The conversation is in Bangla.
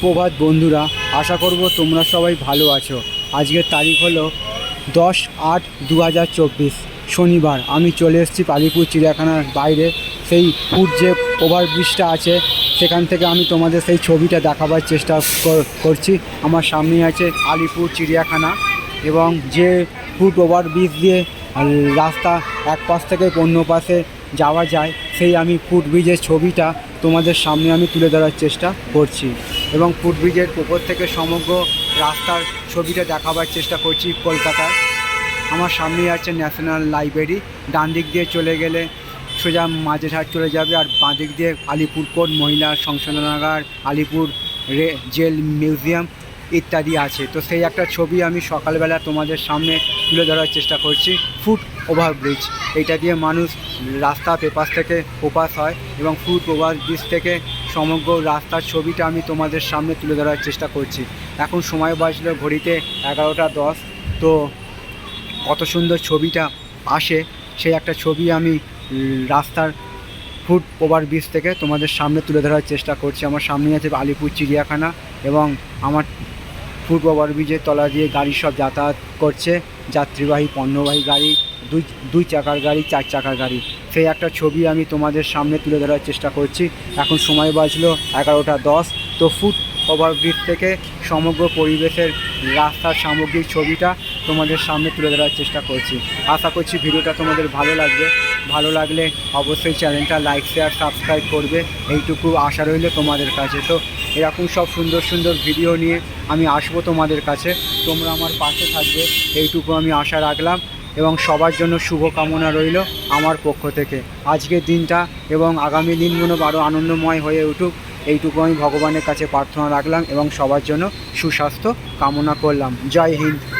সুপ্রভাত বন্ধুরা, আশা করব তোমরা সবাই ভালো আছো। আজকের তারিখ হলো দশ আট দু শনিবার। আমি চলে এসেছি পালিপুর চিড়িয়াখানার বাইরে। সেই ফুট যে ওভারব্রিজটা আছে, সেখান থেকে আমি তোমাদের সেই ছবিটা দেখাবার চেষ্টা করছি। আমার সামনে আছে আলিপুর চিড়িয়াখানা এবং যে ফুট ওভারব্রিজ দিয়ে রাস্তা এক পাশ থেকে অন্য পাশে যাওয়া যায়, সেই আমি ফুটব্রিজের ছবিটা তোমাদের সামনে আমি তুলে ধরার চেষ্টা করছি। এবং ফুটব্রিজের উপর থেকে সমগ্র রাস্তার ছবিটা দেখাবার চেষ্টা করছি কলকাতায়। আমার সামনেই আছে ন্যাশনাল লাইব্রেরি। ডান দিক দিয়ে চলে গেলে সোজা মাঝেরহাট চলে যাবে আর বাঁ দিক দিয়ে আলিপুর কোর্ট, মহিলা সংশোধনাগার, আলিপুর রে, জেল মিউজিয়াম ইত্যাদি আছে। তো সেই একটা ছবি আমি সকালবেলা তোমাদের সামনে তুলে ধরার চেষ্টা করছি। ফুট ওভারব্রিজ এটা দিয়ে মানুষ রাস্তা পেপাস থেকে ওপাস হয় এবং ফুট ওভারব্রিজ থেকে সমগ্র রাস্তার ছবিটা আমি তোমাদের সামনে তুলে ধরার চেষ্টা করছি। এখন সময় বাজলো ঘড়িতে এগারোটা দশ, তো কত সুন্দর ছবিটা আসে। সেই একটা ছবি আমি রাস্তার ফুট ওভার ব্রিজ থেকে তোমাদের সামনে তুলে ধরার চেষ্টা করছি। আমার সামনে আছে আলিপুর চিড়িয়াখানা এবং আমার ফুট ওভার ব্রিজের তলা দিয়ে গাড়ি সব যাতায়াত করছে। যাত্রীবাহী, পণ্যবাহী গাড়ি, দুই দুই চাকার গাড়ি, চার চাকার গাড়ি। সেই একটা ছবি আমি তোমাদের সামনে তুলে ধরার চেষ্টা করছি। এখন সময় বাজলো এগারোটা দশ। তো ফুট ওভারব্রিজ থেকে সমগ্র পরিবেশের রাস্তার সামগ্রিক ছবিটা তোমাদের সামনে তুলে ধরার চেষ্টা করছি। আশা করছি ভিডিওটা তোমাদের ভালো লাগবে। ভালো লাগলে অবশ্যই চ্যানেলটা লাইক শেয়ার সাবস্ক্রাইব করবে। এইটুকু আশা রইলে তোমাদের কাছে। তো এরকম সব সুন্দর সুন্দর ভিডিও নিয়ে আমি আসব তোমাদের কাছে। তোমরা আমার পাশে থাকবে। এইটুকু আমি আশা রাখলাম। এবং সবার জন্য শুভকামনা রইল আমার পক্ষ থেকে। আজকের দিনটা এবং আগামী দিনগুলো আরও আনন্দময় হয়ে উঠুক, এইটুকু আমি ভগবানের কাছে প্রার্থনা রাখলাম এবং সবার জন্য সুস্বাস্থ্য কামনা করলাম। জয় হিন্দ।